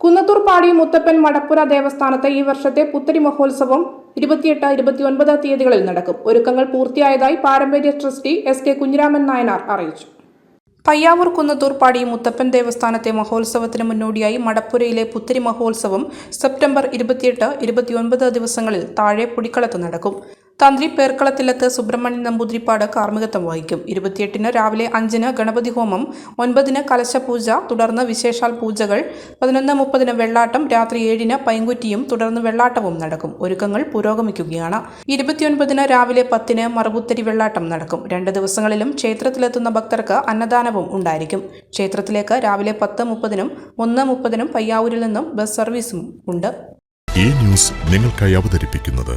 കുന്നത്തൂർ പാടി മുത്തപ്പൻ മടപ്പുര ദേവസ്ഥാനത്തെ ഈ വർഷത്തെ പുത്തരി മഹോത്സവം ഇരുപത്തിയെട്ട് ഇരുപത്തിയൊൻപത് തീയതികളിൽ നടക്കും. ഒരുക്കങ്ങൾ പൂർത്തിയായതായി പാരമ്പര്യ trustee S K Kunhiraman Nayanar അറിയിച്ചു. പയ്യാവൂർ കുന്നത്തൂർ പാടി മുത്തപ്പൻ ദേവസ്ഥാനത്തെ മഹോത്സവത്തിന് മുന്നോടിയായി മടപ്പുരയിലെ പുത്തരി മഹോത്സവം സെപ്റ്റംബർ ഇരുപത്തിയെട്ട് ഇരുപത്തിയൊൻപത് ദിവസങ്ങളിൽ താഴെ പുടിക്കളത്ത് നടക്കും. തന്ത്രി പേർക്കളത്തിലത്ത് സുബ്രഹ്മണ്യൻ നമ്പൂതിരിപ്പാട് കാർമ്മികത്വം വഹിക്കും. ഇരുപത്തിയെട്ടിന് രാവിലെ അഞ്ചിന് ഗണപതി ഹോമം ഒൻപതിന് കലശപൂജ തുടർന്ന് വിശേഷാൽ പൂജകൾ പതിനൊന്ന് മുപ്പതിന് വെള്ളാട്ടം രാത്രി ഏഴിന് പൈങ്കുറ്റിയും തുടർന്ന് വെള്ളാട്ടവും നടക്കും. ഒരുക്കങ്ങൾ പുരോഗമിക്കുകയാണ്. ഇരുപത്തിയൊൻപതിന് രാവിലെ പത്തിന് മറുപുത്തരി വെള്ളാട്ടം നടക്കും. രണ്ട് ദിവസങ്ങളിലും ക്ഷേത്രത്തിലെത്തുന്ന ഭക്തർക്ക് അന്നദാനവും ഉണ്ടായിരിക്കും. ക്ഷേത്രത്തിലേക്ക് രാവിലെ പത്ത് മുപ്പതിനും ഒന്ന് മുപ്പതിനും പയ്യാവൂരിൽ നിന്നും ബസ് സർവീസും ഉണ്ട്. ഈ ന്യൂസ് നിങ്ങൾക്കായി അവതരിപ്പിക്കുന്നത്